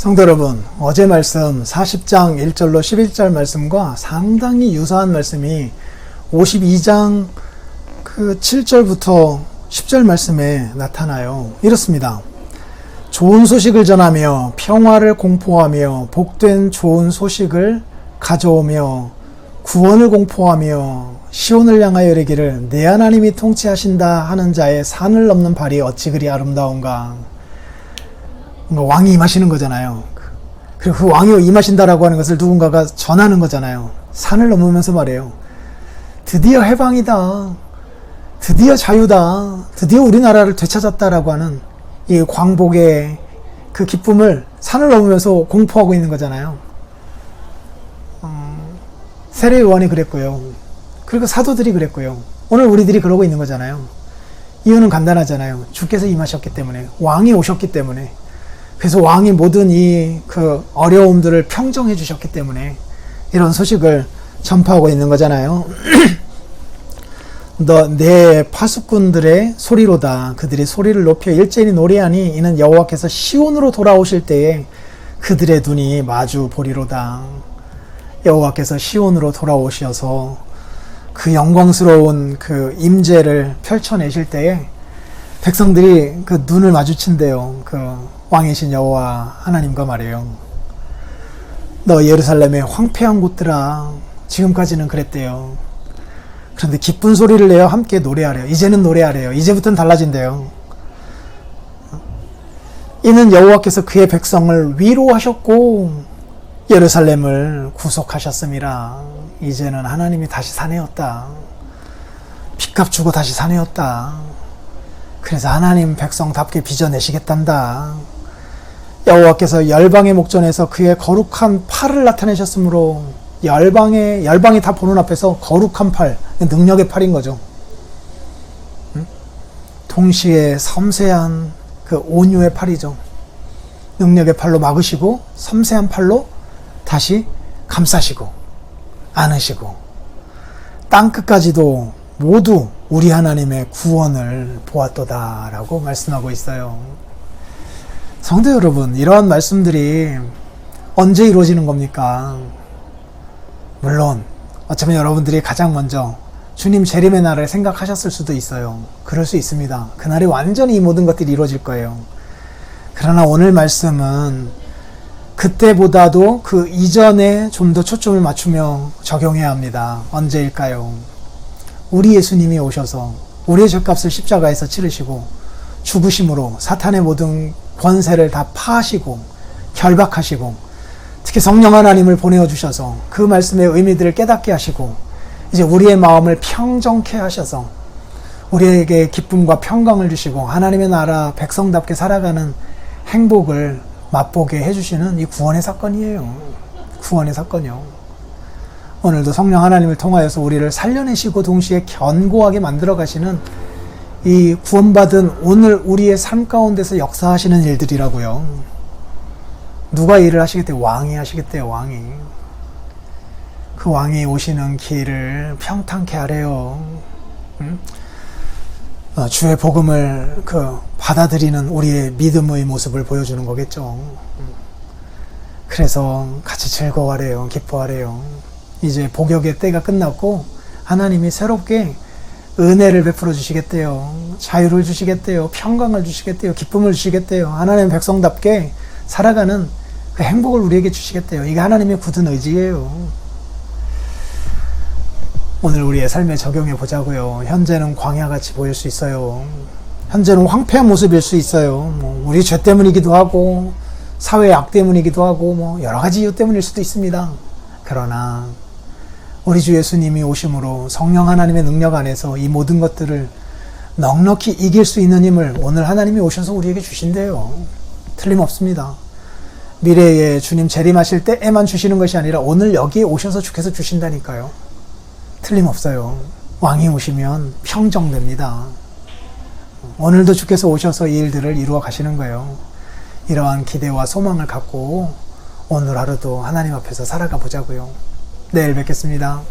성도 여러분, 어제 말씀 40장 1절로 11절 말씀과 상당히 유사한 말씀이 52장 그 7절부터 10절 말씀에 나타나요. 이렇습니다. 좋은 소식을 전하며 평화를 공포하며 복된 좋은 소식을 가져오며 구원을 공포하며 시온을 향하여 이르기를 내 하나님이 통치하신다 하는 자의 산을 넘는 발이 어찌 그리 아름다운가 뭔가 왕이 임하시는 거잖아요. 그리고 그 왕이 임하신다라고 하는 것을 누군가가 전하는 거잖아요. 산을 넘으면서 말해요. 드디어 해방이다. 드디어 자유다. 드디어 우리나라를 되찾았다라고 하는 이 광복의 그 기쁨을 산을 넘으면서 공포하고 있는 거잖아요. 음, 세례 요한이 그랬고요. 그리고 사도들이 그랬고요. 오늘 우리들이 그러고 있는 거잖아요. 이유는 간단하잖아요. 주께서 임하셨기 때문에 왕이 오셨기 때문에 그래서 왕이 모든 이 그 어려움들을 평정해 주셨기 때문에 이런 소식을 전파하고 있는 거잖아요. 너내 파수꾼들의 소리로다. 그들이 소리를 높여 일제히 노래하니 이는 여호와께서 시온으로 돌아오실 때에 그들의 눈이 마주 보리로다. 여호와께서 시온으로 돌아오셔서 그 영광스러운 그 임재를 펼쳐내실 때에 백성들이 그 눈을 마주친대요. 그 왕이신 여호와 하나님과 말이에요. 너 예루살렘의 황폐한 곳들아 지금까지는 그랬대요. 그런데 기쁜 소리를 내어 함께 노래하래요. 이제는 노래하래요. 이제부터는 달라진대요. 이는 여호와께서 그의 백성을 위로하셨고 예루살렘을 구속하셨음이라. 이제는 하나님이 다시 사내었다. 빚값 주고 다시 사내었다. 그래서 하나님 백성답게 빚어내시겠단다. 여호와께서 열방의 목전에서 그의 거룩한 팔을 나타내셨으므로 열방의 열방이 다 보는 앞에서 거룩한 팔, 능력의 팔인 거죠. 응? 동시에 섬세한 그 온유의 팔이죠. 능력의 팔로 막으시고 섬세한 팔로 다시 감싸시고 안으시고 땅 끝까지도 모두 우리 하나님의 구원을 보았도다라고 말씀하고 있어요. 성도 여러분, 이러한 말씀들이 언제 이루어지는 겁니까? 물론, 어쩌면 여러분들이 가장 먼저 주님 재림의 날을 생각하셨을 수도 있어요. 그럴 수 있습니다. 그날이 완전히 이 모든 것들이 이루어질 거예요. 그러나 오늘 말씀은 그때보다도 그 이전에 좀 더 초점을 맞추며 적용해야 합니다. 언제일까요? 우리 예수님이 오셔서 우리의 죄값을 십자가에서 치르시고 죽으심으로 사탄의 모든 권세를 다 파하시고 결박하시고 특히 성령 하나님을 보내어 주셔서 그 말씀의 의미들을 깨닫게 하시고 이제 우리의 마음을 평정케 하셔서 우리에게 기쁨과 평강을 주시고 하나님의 나라 백성답게 살아가는 행복을 맛보게 해주시는 이 구원의 사건이에요. 구원의 사건이요. 오늘도 성령 하나님을 통하여서 우리를 살려내시고 동시에 견고하게 만들어 가시는 이 구원받은 오늘 우리의 삶 가운데서 역사하시는 일들이라고요. 누가 일을 하시겠대요? 왕이 하시겠대요, 왕이. 그 왕이 오시는 길을 평탄케 하래요. 음? 어, 주의 복음을 그 받아들이는 우리의 믿음의 모습을 보여주는 거겠죠. 음. 그래서 같이 즐거워하래요. 기뻐하래요. 이제 복역의 때가 끝났고 하나님이 새롭게 은혜를 베풀어 주시겠대요. 자유를 주시겠대요. 평강을 주시겠대요. 기쁨을 주시겠대요. 하나님 백성답게 살아가는 그 행복을 우리에게 주시겠대요. 이게 하나님의 굳은 의지예요. 오늘 우리의 삶에 적용해 보자고요. 현재는 광야같이 보일 수 있어요. 현재는 황폐한 모습일 수 있어요. 뭐 우리 죄 때문이기도 하고 사회의 악 때문이기도 하고 뭐 여러 가지 이유 때문일 수도 있습니다. 그러나 우리 주 예수님이 오심으로 성령 하나님의 능력 안에서 이 모든 것들을 넉넉히 이길 수 있는 힘을 오늘 하나님이 오셔서 우리에게 주신대요. 틀림없습니다. 미래에 주님 재림하실 때에만 주시는 것이 아니라 오늘 여기에 오셔서 주께서 주신다니까요. 틀림없어요. 왕이 오시면 평정됩니다. 오늘도 주께서 오셔서 이 일들을 이루어 가시는 거예요. 이러한 기대와 소망을 갖고 오늘 하루도 하나님 앞에서 살아가 보자고요. 내일 뵙겠습니다.